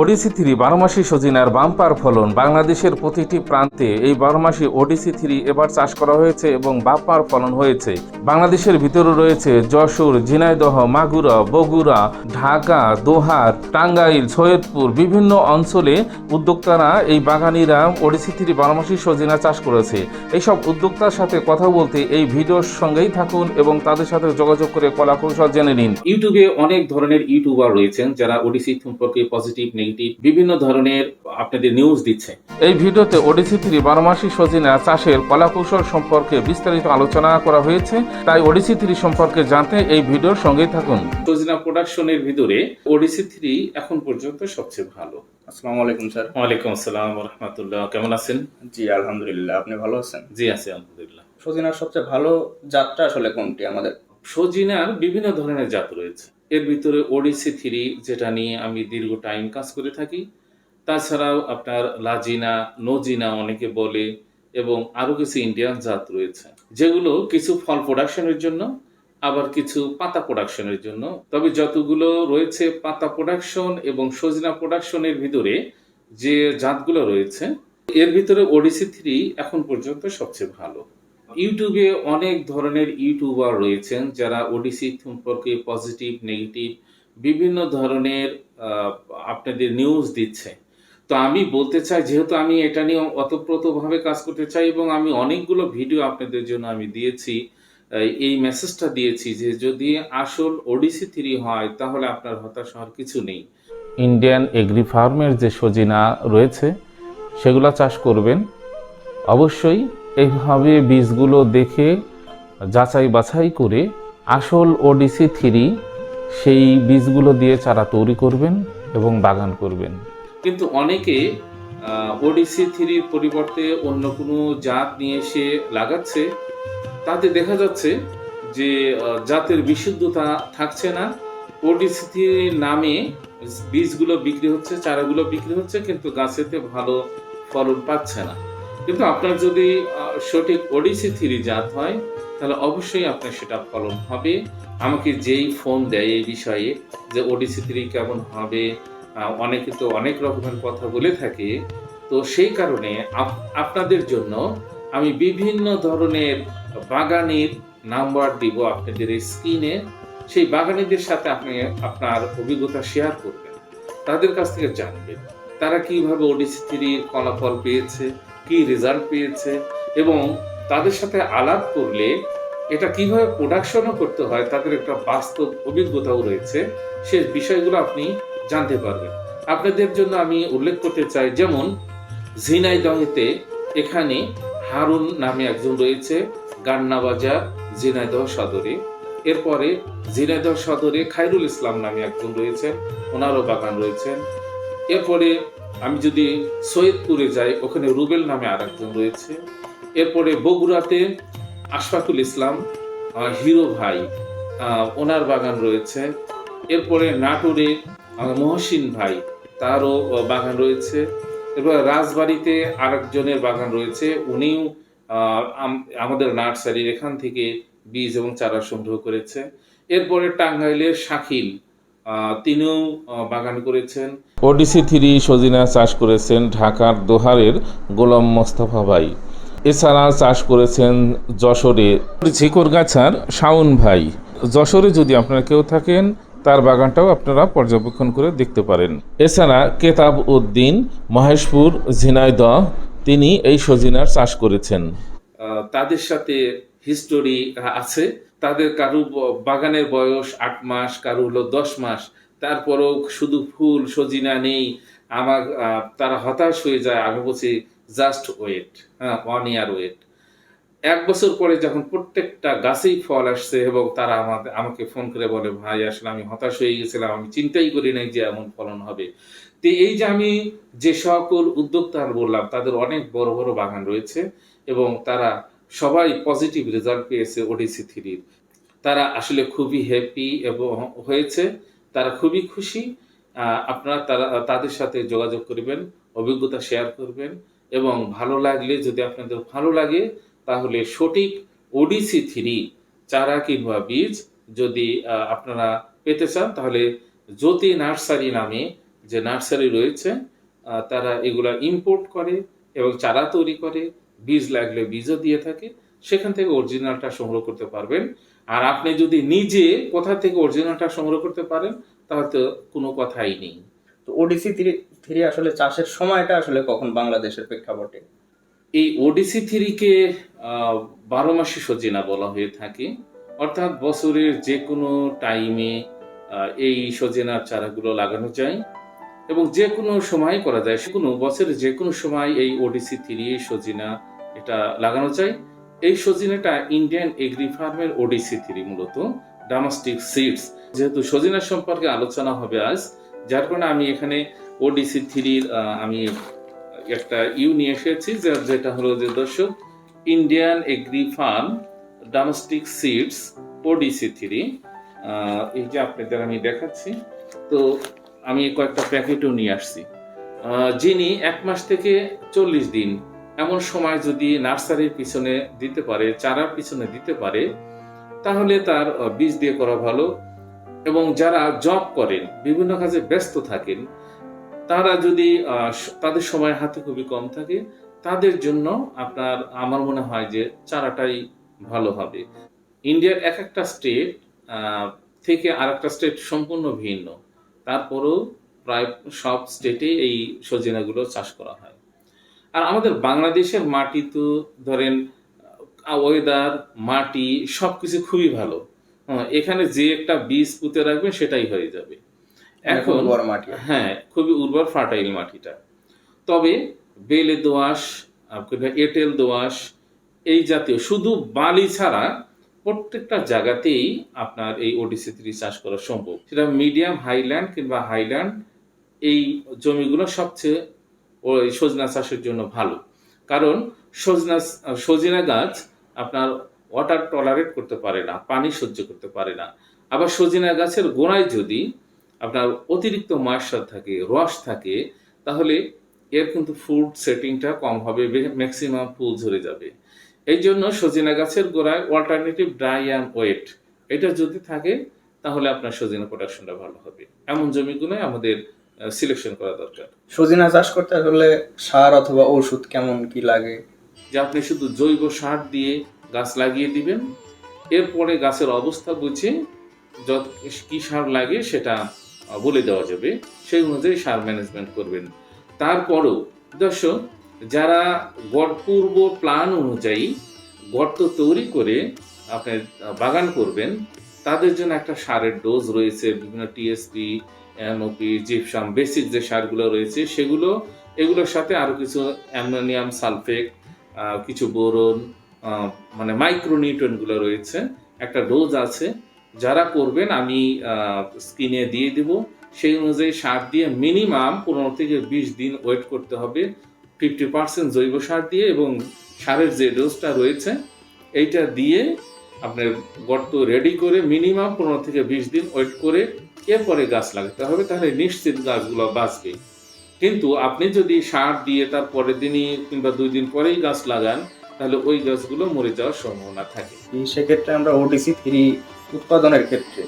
ওডিসি three বারোমাসি সজিনার bumper ফলন। বাংলাদেশের প্রতিটি প্রান্তে এই বারোমাসি ওডিসি থ্রি এবার চাষ করা হয়েছে এবং বাম্পার ফলন হয়েছে। বাংলাদেশের ভিতরে রয়েছে যশোর, ঝিনাইদহ, মাগুরা, বগুড়া, ঢাকা, দোহার, টাঙ্গাইল, সৈয়দপুর বিভিন্ন অঞ্চলে উদ্যোক্তারা এই বাগানিরা ওডিসি থ্রি বারোমাসি সজিনা চাষ করেছে। এইসব উদ্যোক্তার সাথে কথা বলতে এই ভিডিওর সঙ্গেই থাকুন এবং তাদের সাথে যোগাযোগ করে কলা কৌশল জেনে নিন। ইউটিউবে অনেক ধরনের ইউটিউবার রয়েছেন যারা ওডিসি সম্পর্কে পজিটিভ নেগেটিভ বিভিন্ন ধরনের আপনাদের নিউজ দিচ্ছে। এই ভিডিওতে ওডিসি থ্রি বারোমাসি সজিনা চাষের কলা কৌশল সম্পর্কে বিস্তারিত আলোচনা করা হয়েছে তাই ওডিসি থ্রি সম্পর্কে জানতে এই ভিডিওর সঙ্গেই থাকুন। সজিনা প্রোডাকশনের ভিতরে ওডিসি থ্রি এখন পর্যন্ত সবচেয়ে ভালো। আসসালামু আলাইকুম স্যার। ওয়ালাইকুম আসসালাম রহমতুল্লাহ কেমন আছেন? জি আলহামদুলিল্লাহ আপনি ভালো আছেন? জি আছি আলহামদুলিল্লাহ। সজিনার সবচেয়ে ভালো জাতটা আসলে কোনটি আমাদের? সজিনার বিভিন্ন ধরনের জাত রয়েছে। এর ভিতরে ওডিসি থ্রি যেটা নিয়ে আমি দীর্ঘ টাইম কাজ করে থাকি। তাছাড়াও আপনার লাজিনা নজিনা অনেকে বলে, এবং আরও কিছু ইন্ডিয়ান জাত রয়েছে, যেগুলো কিছু ফল প্রোডাকশনের জন্য, আবার কিছু পাতা প্রোডাকশনের জন্য। তবে যতগুলো রয়েছে পাতা প্রোডাকশন এবং সজিনা প্রোডাকশনের ভিতরে যে জাতগুলো রয়েছে, এর ভিতরে ওডিসি থ্রি এখন পর্যন্ত সবচেয়ে ভালো। ইউটিউবে অনেক ধরনের ইউটিউবার রয়েছেন যারা ওডিসি সম্পর্কে পজিটিভ, নেগেটিভ, বিভিন্ন ধরনের আপনাদের নিউজ দিচ্ছে। তো আমি বলতে চাই, যেহেতু আমি এটা নিয়ে অতপ্রতভাবে কাজ করতে চাই এবং আমি অনেকগুলো ভিডিও আপনাদের জন্য আমি দিয়েছি এই মেসেজটা দিয়েছি যে যদি আসল ওডিসি থ্রি হয়, তাহলে আপনার হতাশ হওয়ার কিছু নেই। ইন্ডিয়ান এগ্রি ফার্মের যে সজিনা রয়েছে, সেগুলো চাষ করবেন। অবশ্যই এইভাবে বীজগুলো দেখে যাচাই বাছাই করে আসল ওডিসি থ্রি সেই বীজগুলো দিয়ে চারা তৈরি করবেন এবং বাগান করবেন। কিন্তু অনেকে ওডিসি থ্রির পরিবর্তে অন্য কোনো জাত নিয়ে এসে লাগাচ্ছে। তাতে দেখা যাচ্ছে যে জাতের বিশুদ্ধতা থাকছে না। ওডিসি থ্রির নামে বীজগুলো বিক্রি হচ্ছে, চারাগুলো বিক্রি হচ্ছে, কিন্তু গাছেতে ভালো ফলন পাচ্ছে না। কিন্তু আপনার যদি সঠিক ওডিসি থ্রি জাত হয়, তাহলে অবশ্যই আপনার সেটা ফলন হবে। আমাকে যেই ফোন দেয় এই বিষয়ে যে ওডিসি থ্রি কেমন হবে অনেকে তো অনেক রকমের কথা বলে থাকে, তো সেই কারণে আপ- আপনাদের জন্য আমি বিভিন্ন ধরনের বাগানের নাম্বার দিব আপনাদের স্ক্রিনে সেই বাগানীদের সাথে আপনি, আপনার অভিজ্ঞতা শেয়ার করবেন। তাদের কাছ থেকে জানবেন, তারা কীভাবে ওডিসি থ্রির ফলাফল পেয়েছে। কি রেজাল্ট পেয়েছে এবং তাদের সাথে আলাপ করলে এটা কীভাবে প্রোডাকশনও করতে হয়, তাদের একটা বাস্তব অভিজ্ঞতাও রয়েছে, সে বিষয়গুলো আপনি জানতে পারবেন। আপনাদের জন্য আমি উল্লেখ করতে চাই, যেমন ঝিনাইদহেতে এখানে হারুন নামে একজন রয়েছে গান্না বাজার ঝিনাইদহ সদরে। এরপরে ঝিনাইদহ সদরে খায়রুল ইসলাম নামে একজন রয়েছেন, ওনারও বাগান রয়েছেন। এরপরে আমি যদি সৈয়দপুরে যাই, ওখানে রুবেল নামে আর একজন রয়েছে। এরপরে বগুড়াতে আশফাকুল ইসলাম হিরো ভাই ওনার বাগান রয়েছে। এরপরে নাটোরে মহসিন ভাই, তারও বাগান রয়েছে। এরপর রাজবাড়িতে আরেকজনের বাগান রয়েছে। উনিও আমাদের নার্সারির এখান থেকে বীজ এবং চারা সংগ্রহ করেছে। এরপরে টাঙ্গাইলের শাকিল তিনিও বাগান করেছেন। ওডিসি থ্রি সজিনা চাষ করেছেন ঢাকার দোহারের গোলাম মোস্তফা ভাই। এছাড়া চাষ করেছেন যশোরে ঝিকরগাছার শাওন ভাই। যশোরে যদি আপনারা কেউ থাকেন তার বাগানটাও আপনারা পর্যবেক্ষণ করে দেখতে পারেন। এছাড়া কেতাব উদ্দিন মহেশপুর ঝিনাইদহ তিনি এই সজিনার চাষ করেছেন। তাদের সাথে হিস্টোরি আছে। তাদের কারু বাগানের বয়স আট মাস, কারু হলো দশ মাস। তারপরেও শুধু ফুল, সজিনা নেই। আমার তারা হতাশ হয়ে যায়, আমি বলছি, জাস্ট ওয়েট। হ্যাঁ ওয়ান ইয়ার ওয়েট। এক বছর পরে যখন প্রত্যেকটা গাছেই ফল আসছে এবং তারা আমাদের আমাকে ফোন করে বলে, ভাই, আসলে আমি হতাশ হয়ে গেছিলাম, আমি চিন্তাই করি নাই যে এমন ফলন হবে। তো এই যে আমি যে সকল উদ্যোক্তা বললাম, তাদের অনেক বড় বড় বাগান রয়েছে এবং তারা সবাই পজিটিভ রেজাল্ট পেয়েছে ওডিসি থ্রির তারা আসলে খুবই হ্যাপি এবং হয়েছে, তারা খুবই খুশি। আপনারা তারা, তাদের সাথে যোগাযোগ করবেন, অভিজ্ঞতা শেয়ার করবেন এবং ভালো লাগলে, যদি আপনাদের ভালো লাগে, তাহলে সঠিক ওডিসি থ্রি চারা কিংবা বীজ যদি আপনারা পেতে চান, তাহলে জ্যোতি নার্সারি নামে যে নার্সারি রয়েছে তারা এগুলা ইম্পোর্ট করে এবং চারা তৈরি করে। বীজ লাগলে বীজও দিয়ে থাকে সেখান থেকে অরিজিনালটা সংগ্রহ করতে পারবেন। আর আপনি যদি নিজে কোথা থেকে অরিজিনালটা সংগ্রহ করতে পারেন তাহলে তো কোনো কথাই নেই। তো ওডিসি থ্রি থ্রি আসলে চাষের সময়টা আসলে কখন বাংলাদেশের প্রেক্ষাপটে? এই ওডিসি থ্রিকে বারো মাসি সজিনা বলা হয়ে থাকে। অর্থাৎ বছরের যে কোনো টাইমে এই সজিনার চারাগুলো লাগানো যায়। এবং যে কোনো সময় করা যায় সে কোনো বছরের যে কোনো সময় এই ওডিসি থ্রি সজিনা এটা লাগানো যায়। এই সজিনাটা ইন্ডিয়ান এগ্রি ফার্মের ওডিসি থ্রি মূলত ডামাস্টিক সিডস যেহেতু সজিনা সম্পর্কে আলোচনা হবে আজ, যার কারণে আমি এখানে ওডিসি থ্রির আমি একটা ইউ নিয়ে এসেছি যেটা হলো যে দর্শক Indian agri farm domestic seeds ODC three এই যে আপনাদের আমি দেখাচ্ছি। তো আমি কয়েকটা প্যাকেটও নিয়ে আসছি। যিনি এক মাস থেকে চল্লিশ দিন এমন সময় যদি নার্সারির পিছনে দিতে পারে, চারার পিছনে দিতে পারে, তাহলে তার বীজ দিয়ে করা ভালো। এবং যারা জব করেন, বিভিন্ন কাজে ব্যস্ত থাকেন, তারা যদি তাদের সময় হাতে খুবই কম থাকে, তাদের জন্য আপনার, আমার মনে হয় যে চারাটাই ভালো হবে। ইন্ডিয়ার এক একটা স্টেট থেকে আর একটা স্টেট সম্পূর্ণ ভিন্ন। তারপরেও প্রায় সব স্টেটে এই সজিনাগুলো চাষ করা হয়। আর আমাদের বাংলাদেশের মাটি তো ধরেন ওয়েদার মাটি সবকিছু খুবই ভালো। এখানে যে একটা বীজ পুঁতে রাখবেন সেটাই হয়ে যাবে। এখন মাটি। হ্যাঁ খুবই উর্বর ফার্টাইল মাটিটা। তবে বেলে আপনার এঁটেল দোআঁশ এই জাতীয় শুধু বালি ছাড়া প্রত্যেকটা জায়গাতেই আপনার এই ওডিসি থ্রি চাষ করা সম্ভব। সেটা মিডিয়াম হাইল্যান্ড কিংবা হাইল্যান্ড এই জমিগুলো সবচেয়ে ওই সজনা চাষের জন্য ভালো। কারণ সজনা, সজিনা গাছ আপনার ওয়াটার টলারেট করতে পারে না, পানি সহ্য করতে পারে না। আবার সজিনা গাছের গোড়ায় যদি আপনার অতিরিক্ত ময়েশ্চার থাকে, রস থাকে, তাহলে এর কিন্তু ফুড সেটিংটা কম হবে ম্যাক্সিমাম ফুল ঝরে যাবে। এই জন্য সজিনা গাছের গোড়ায় অল্টারনেটিভ ড্রাই অ্যান্ড ওয়েট এটা যদি থাকে তাহলে আপনার সজিনা প্রোডাকশনটা ভালো হবে। এমন জমিগুলো আমাদের সিলেকশন করা দরকার। সজিনা চাষ করতে হলে সার অথবা ওষুধ কেমন কি লাগে? যে আপনি শুধু জৈব সার দিয়ে গাছ লাগিয়ে দিবেন এরপরে গাছের অবস্থা বুঝে যত কি সার লাগে সেটা বলে দেওয়া যাবে। সেই অনুযায়ী সার ম্যানেজমেন্ট করবেন। তারপরও দর্শক যারা গড় পূর্ব প্ল্যান অনুযায়ী গর্ত তৈরি করে আপনি বাগান করবেন, তাদের জন্য একটা সারের ডোজ রয়েছে, বিভিন্ন টিএসপি এমওপি জিপসাম বেসিক যে সারগুলো রয়েছে, সেগুলো, এগুলোর সাথে আরও কিছু অ্যামোনিয়াম সালফেট কিছু বোরন মানে মাইক্রোনিউট্রনগুলো রয়েছে, একটা ডোজ আছে। যারা করবেন, আমি স্ক্রিনে দিয়ে দিব। সেই অনুযায়ী সার দিয়ে মিনিমাম পনেরো থেকে বিশ দিন ওয়েট করতে হবে। ফিফটি পার্সেন্ট জৈব সার দিয়ে এবং সারের যে ডোজটা রয়েছে, এইটা দিয়ে আপনার গর্ত রেডি করে মিনিমাম পনেরো থেকে বিশ দিন ওয়েট করে এরপরে গাছ লাগাতে হবে, তাহলে নিশ্চিত গাছগুলো বাঁচবে। কিন্তু আপনি যদি সার দিয়ে তার পরের দিনই কিংবা দুই দিন পরেই গাছ লাগান, তাহলে ওই গাছগুলো মরে যাওয়ার সম্ভাবনা থাকে। সেক্ষেত্রে আমরা ওডিসি থ্রি উৎপাদনের ক্ষেত্রে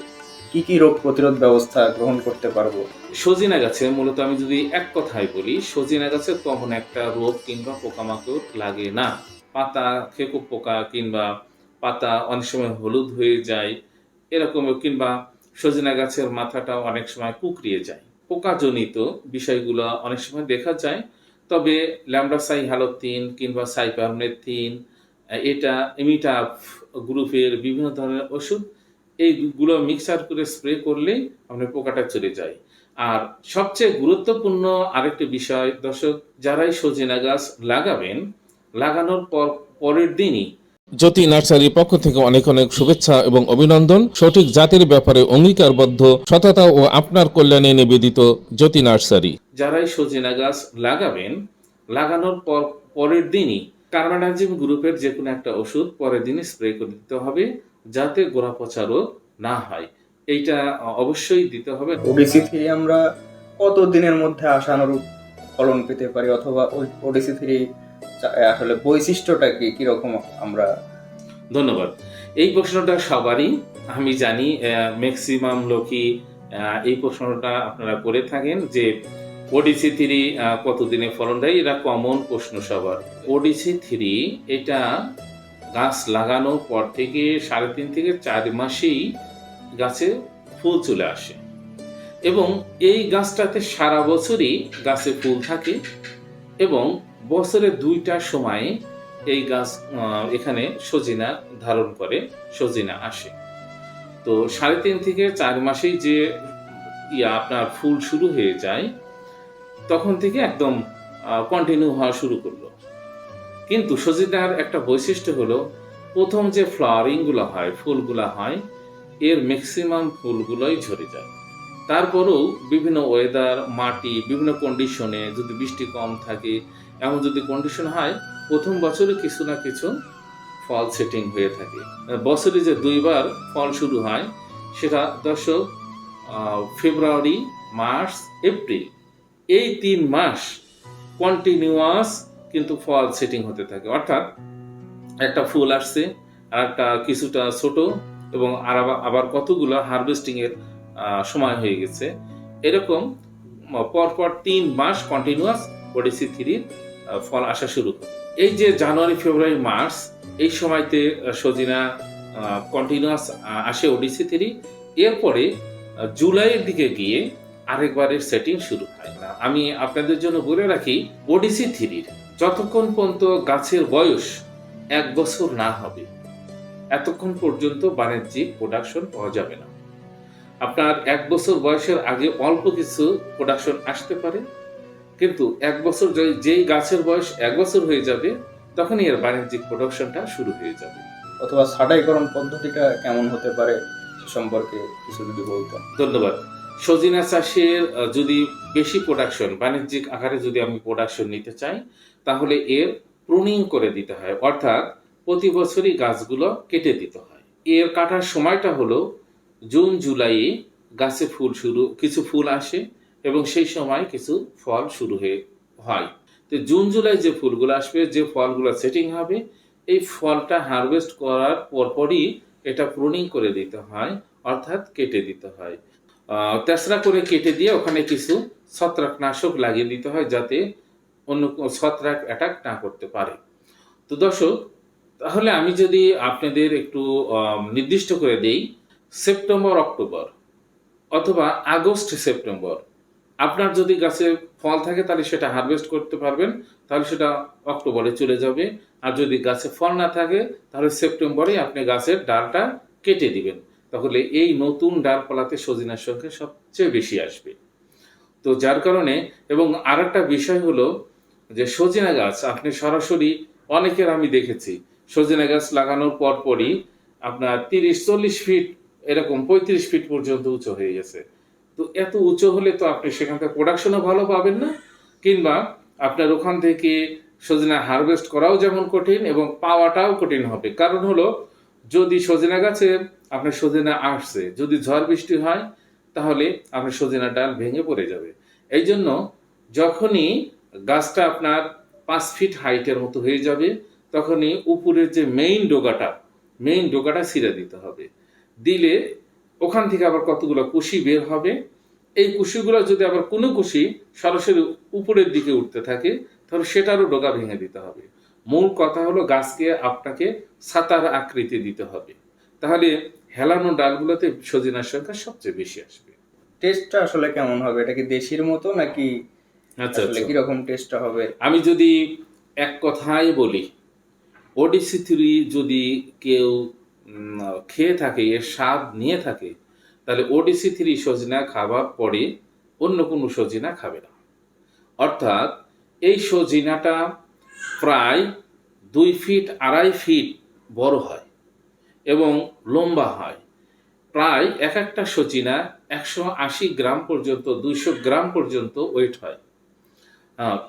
কি কি রোগ প্রতিরোধ ব্যবস্থা গ্রহণ করতে পারব? সজিনা গাছে মূলত আমি যদি এক কথায় বলি, সজিনা গাছে তেমন একটা রোগ কিংবা পোকামাকড় লাগে না। পাতা খেকো পোকা কিংবা পাতা অনেক সময় হলুদ হয়ে যায় এরকম কিংবা সজিনা গাছের মাথাটা অনেক সময় কুকরিয়ে যায়। পোকাজনিত বিষয়গুলো অনেক সময় দেখা যায়, তবে ল্যামডাসাই হ্যালোথিন কিংবা সাইপারমেথিন, এটা এমিটাফ গ্রুপের বিভিন্ন ধরনের ওষুধ এইগুলো মিক্সার করে স্প্রে করলেই আপনার পোকাটা চলে যায়। আর সবচেয়ে গুরুত্বপূর্ণ আরেকটি বিষয়, দর্শক, যারাই সজিনা গাছ লাগাবেন, লাগানোর পর, পরের দিনই জ্যোতি নার্সারির পক্ষ থেকে অনেক অনেক শুভেচ্ছা এবং অভিনন্দন। সঠিক জাতের ব্যাপারে অঙ্গীকারবদ্ধ, সততা ও আপনার কল্যাণে নিবেদিত জ্যোতি নার্সারি। যারাই সজিনা গাছ লাগাবেন, লাগানোর পর, পরের দিনই কার্বানাজিম গ্রুপের যে কোনো একটা ওষুধ পরের দিনই স্প্রে করে দিতে হবে। যাতে গোড়া পচা রোগ না হয়। এইটা অবশ্যই দিতে হবে। ওডিসি থ্রি আমরা কত দিনের মধ্যে আশানুরূপ ফলন পেতে পারি? অথবা ওই ওডিসি থ্রি আসলে বৈশিষ্ট্যটা কি? কীরকম আমরা ধন্যবাদ। এই প্রশ্নটা সবারই। আমি জানি ম্যাক্সিমাম লোকই এই প্রশ্নটা আপনারা করে থাকেন যে ওডিসি থ্রি কতদিনে ফলন দেয়? এটা কমন প্রশ্ন সবার। ওডিসি থ্রি এটা গাছ লাগানোর পর থেকে সাড়ে তিন থেকে চার মাসেই গাছে ফুল চলে আসে। এবং এই গাছটাতে সারা বছরই গাছে ফুল থাকে এবং বছরে দুইটা সময়ে এই গাছ এখানে সজিনা ধারণ করে, সজিনা আসে। তো সাড়ে তিন থেকে চার মাসেই যে ইয়া আপনার ফুল শুরু হয়ে যায়, তখন থেকে একদম কন্টিনিউ হওয়া শুরু করল। কিন্তু সজিনার একটা বৈশিষ্ট্য হলো, প্রথম যে ফ্লাওয়ারিংগুলো হয়, ফুলগুলো হয়, এর ম্যাক্সিমাম ফুলগুলোই ঝরে যায়। তারপরেও বিভিন্ন ওয়েদার মাটি, বিভিন্ন কন্ডিশনে যদি বৃষ্টি কম থাকে, এমন যদি কন্ডিশন হয়, প্রথম বছরে কিছু না কিছু ফল সেটিং হয়ে থাকে। বছরে যে দুইবার ফল শুরু হয়, সেটা দর্শক ফেব্রুয়ারি মার্চ এপ্রিল এই তিন মাস কন্টিনিউয়াস কিন্তু ফল সেটিং হতে থাকে। অর্থাৎ একটা ফুল আসছে আর একটা কিছুটা ছোট এবং আর আবার- কতগুলো হারভেস্টিং এর সময় হয়ে গেছে। এরকম পরপর তিন মাস কন্টিনিউয়াস ওডিসি থ্রির ফল আসা শুরু করে। এই যে জানুয়ারি, ফেব্রুয়ারি, মার্চ, এই সময়তে সজিনা কন্টিনিউয়াস আসে ওডিসি থ্রি এরপরে জুলাইয়ের দিকে গিয়ে আরেকবারের সেটিং শুরু হয়। আমি আপনাদের জন্য বলে রাখি ওডিসি থ্রির যতক্ষণ পর্যন্ত গাছের বয়স এক বছর না হবে এতক্ষণ পর্যন্ত বাণিজ্যিক প্রোডাকশন পাওয়া যাবে না। আপনার এক বছর বয়সের আগে অল্প কিছু প্রোডাকশন আসতে পারে কিন্তু এক বছর যেই গাছের বয়স এক বছর হয়ে যাবে তখনই এর বাণিজ্যিক প্রোডাকশনটা শুরু হয়ে যাবে। অথবা ছাঁটাইকরণ পদ্ধতিটা কেমন হতে পারে সম্পর্কে কিছু যদি বলতেন। ধন্যবাদ। সজিনা চাষের যদি বেশি প্রোডাকশন বাণিজ্যিক আকারে যদি আমি প্রোডাকশন নিতে চাই, তাহলে এর প্রুনিং করে দিতে হয়। অর্থাৎ প্রতি বছরই গাছগুলো কেটে দিতে হয়। এর কাটার সময়টা হলো জুন, জুলাইয়ে গাছে ফুল শুরু, কিছু ফুল আসে এবং সেই সময় কিছু ফল শুরু হয়ে হয়। তো জুন, জুলাই যে ফুলগুলো আসবে, যে ফলগুলো সেটিং হবে, এই ফলটা হারভেস্ট করার পরপরই এটা প্রুনিং করে দিতে হয়, অর্থাৎ কেটে দিতে হয়। তেসরা করে কেটে দিয়ে ওখানে কিছু ছত্রাকনাশক লাগিয়ে দিতে হয় যাতে অন্য ছত্রাক অ্যাটাক না করতে পারে। তো দর্শক, তাহলে আমি যদি আপনাদের একটু নির্দিষ্ট করে দেই, সেপ্টেম্বর, অক্টোবর অথবা আগস্ট, সেপ্টেম্বর আপনার যদি গাছে ফল থাকে তাহলে সেটা হারভেস্ট করতে পারবেন, তাহলে সেটা অক্টোবরে চলে যাবে। আর যদি গাছে ফল না থাকে, তাহলে সেপ্টেম্বরে আপনি গাছের ডালটা কেটে দিবেন। তাহলে এই নতুন ডালপালাতে সজিনার সংখ্যা সবচেয়ে বেশি আসবে। তো যার কারণে, এবং আরেকটা বিষয় হলো যে সজিনা গাছ, আপনি সরাসরি অনেকের আমি দেখেছি, সজিনা গাছ লাগানোর পর পরই আপনার তিরিশ, চল্লিশ ফিট, এরকম পঁয়ত্রিশ ফিট পর্যন্ত উঁচু হয়ে গেছে। তো এত উঁচু হলে তো আপনি সেখান থেকে প্রোডাকশনও ভালো পাবেন না, কিংবা আপনার ওখান থেকে সজিনা হারভেস্ট করাও যেমন কঠিন এবং পাওয়াটাও কঠিন হবে। কারণ হলো, যদি সজিনা গাছে আপনার সজিনা আসছে। যদি ঝড় বৃষ্টি হয়, তাহলে আপনার সজিনা ডাল ভেঙে পড়ে যাবে। এই জন্য যখনই গাছটা আপনার পাঁচ ফিট হাইটের মতো হয়ে যাবে, তখনই উপরের যে মেইন ডোগাটা মেইন ডোগাটা ছিঁড়ে দিতে হবে। দিলে ওখান থেকে আবার কতগুলো কুশি বের হবে। এই কুশিগুলো যদি আবার কোনো কুশি সরাসরি উপরের দিকে উঠতে থাকে, তাহলে সেটারও ডোগা ভেঙে দিতে হবে। মূল কথা হলো গাছকে আপনাকে ছাতার আকৃতি দিতে হবে। তাহলে হেলানো ডালগুলোতে সজিনার সংখ্যা সবচেয়ে বেশি আসবে। টেস্টটা আসলে কেমন হবে? এটা কি দেশির মতো নাকি আচ্ছা আসলে আচ্ছা। কীরকম টেস্টটা হবে? আমি যদি এক কথায় বলি ওডিসি থ্রি যদি কেউ খেয়ে থাকে এর স্বাদ নিয়ে থাকে তাহলে ওডিসি থ্রি সজিনা খাবার পরে অন্য কোনো সজিনা খাবে না। অর্থাৎ এই সজিনাটা প্রায় দুই ফিট আড়াই ফিট বড় হয়। এবং লম্বা হয়। প্রায় এক একটা সচিনা একশো আশি গ্রাম পর্যন্ত, দুইশো গ্রাম পর্যন্ত ওয়েট হয়।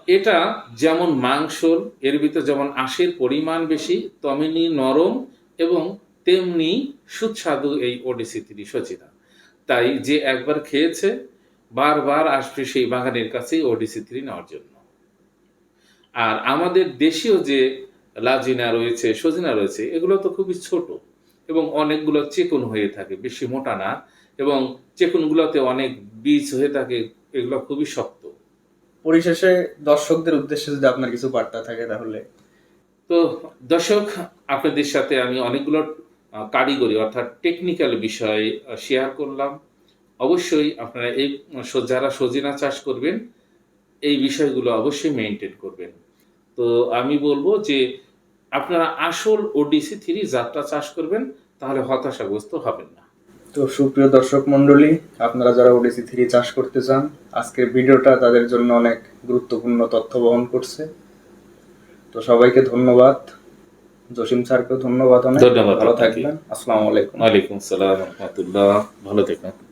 এটা যেমন মাংসর, এর ভিতর যেমন আঁশের পরিমাণ বেশি, তেমনি নরম এবং তেমনি সুস্বাদু এই ওডিসি তিরি সচিনা। তাই যে একবার খেয়েছে, বারবার আসবে সেই বাগানের কাছেই ওডিসি থ্রি নেওয়ার জন্য। আর আমাদের দেশীয় যে লাজিনা রয়েছে, সজিনা রয়েছে, এগুলো তো খুবই ছোট। এবং অনেকগুলো চেকুন হয়ে থাকে বেশি মোটা না এবং চেকুনগুলোতে অনেক বীজ হয়ে থাকে এগুলো খুবই শক্ত। পরিশেষে দর্শকদের উদ্দেশ্যে যদি আপনার কিছু বার্তা থাকে তাহলে। তো দর্শক আপনাদের সাথে আমি অনেকগুলো কারিগরি অর্থাৎ টেকনিক্যাল বিষয় শেয়ার করলাম। অবশ্যই আপনারা এই যারা সজিনা চাষ করবেন এই বিষয়গুলো অবশ্যই মেনটেন করবেন। তো আমি বলব যে আপনারা আসল ওডিসি থ্রি যাত্রা চাষ করবেন। তাহলে হতাশাগ্রস্ত হবেন না। তো সুপ্রিয় দর্শক মণ্ডলী আপনারা যারা ওডিসি থ্রি চাষ করতে চান আজকের ভিডিওটা তাদের জন্য অনেক গুরুত্বপূর্ণ তথ্য বহন করছে। তো সবাইকে ধন্যবাদ। জসিম স্যারকেও ধন্যবাদ অনেক। ধন্যবাদ ভালো। থাকবেন। আসসালামু আলাইকুম। ওয়ালাইকুম আসসালাম রহমতুল্লাহ। ভালো থাকুন